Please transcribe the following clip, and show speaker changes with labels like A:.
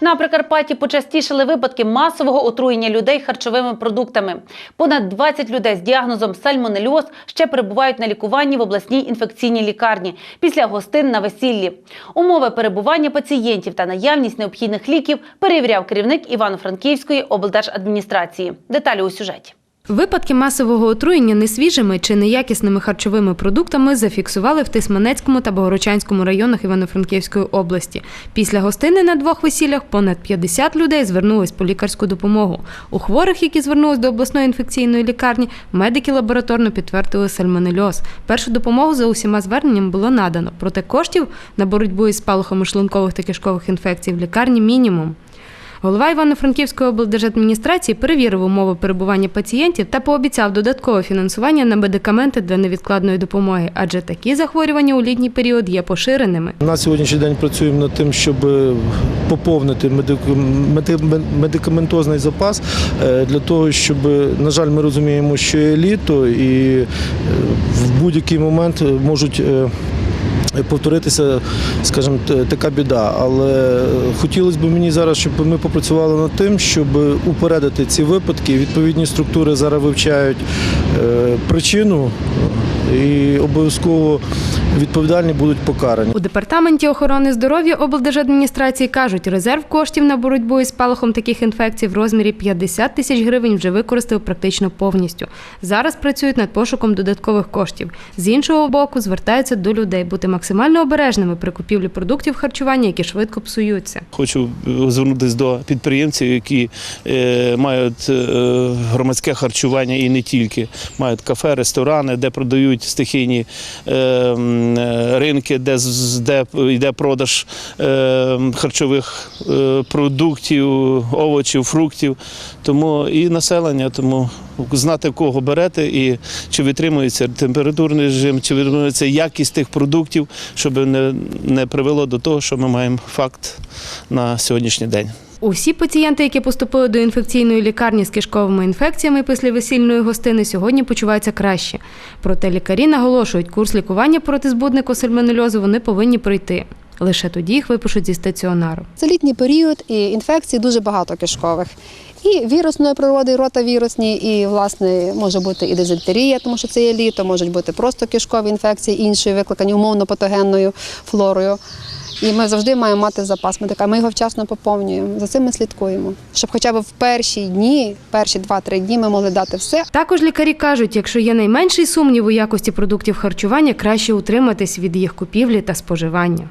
A: На Прикарпатті почастішали випадки масового отруєння людей харчовими продуктами. Понад 20 людей з діагнозом сальмонельоз ще перебувають на лікуванні в обласній інфекційній лікарні після гостин на весіллі. Умови перебування пацієнтів та наявність необхідних ліків перевіряв керівник Івано-Франківської облдержадміністрації. Деталі у сюжеті.
B: Випадки масового отруєння несвіжими чи неякісними харчовими продуктами зафіксували в Тисманецькому та Богородчанському районах Івано-Франківської області. Після гостини на двох весіллях понад 50 людей звернулись по лікарську допомогу. У хворих, які звернулись до обласної інфекційної лікарні, медики лабораторно підтвердили сальмонельоз. Першу допомогу за усіма зверненнями було надано, проте коштів на боротьбу із спалахами шлункових та кишкових інфекцій в лікарні мінімум. Голова Івано-Франківської облдержадміністрації перевірив умови перебування пацієнтів та пообіцяв додаткове фінансування на медикаменти для невідкладної допомоги, адже такі захворювання у літній період є поширеними.
C: На сьогоднішній день працюємо над тим, щоб поповнити медик- медикаментозний запас е, для того, щоб, на жаль, ми розуміємо, що є літо і е, в будь-який момент можуть. Е, Повторитися, скажімо, така біда. Але хотілося б мені зараз, щоб ми попрацювали над тим, щоб упередити ці випадки. Відповідні структури зараз вивчають е, причину і обов'язково відповідальні будуть покарані.
B: У департаменті охорони здоров'я облдержадміністрації кажуть, резерв коштів на боротьбу із спалахом таких інфекцій в розмірі 50 тисяч гривень вже використали практично повністю. Зараз працюють над пошуком додаткових коштів. З іншого боку, звертаються до людей бути максимально обережними при купівлі продуктів харчування, які швидко псуються.
D: Хочу е, звернутися до підприємців, які е, мають е, громадське харчування і не тільки. Мають кафе, ресторани, де продають стихійні ринки, де, де йде продаж е, харчових е, продуктів, овочів, фруктів. Тому і населення, тому знати, кого берете і чи витримується температурний режим, чи витримується якість тих продуктів, щоб не, не привело до того, що ми маємо факт на сьогоднішній день.
B: Усі пацієнти, які поступили до інфекційної лікарні з кишковими інфекціями після весільної гостини, сьогодні почуваються краще. Проте лікарі наголошують, курс лікування проти збуднику сальмонельозу вони повинні пройти. Лише тоді їх випишуть зі стаціонару.
E: Це літній період і інфекцій дуже багато кишкових. І вірусної природи, і ротавірусні, і власне може бути і дизентерія, тому що це є літо, можуть бути просто кишкові інфекції іншої, викликані умовно патогенною флорою. І ми завжди маємо мати запас медика. Ми його вчасно поповнюємо. За цим ми слідкуємо, щоб хоча б в перші дні, перші 2-3 дні ми могли дати все,
B: Також лікарі кажуть, якщо є найменший сумнів у якості продуктів харчування, краще утриматись від їх купівлі та споживання.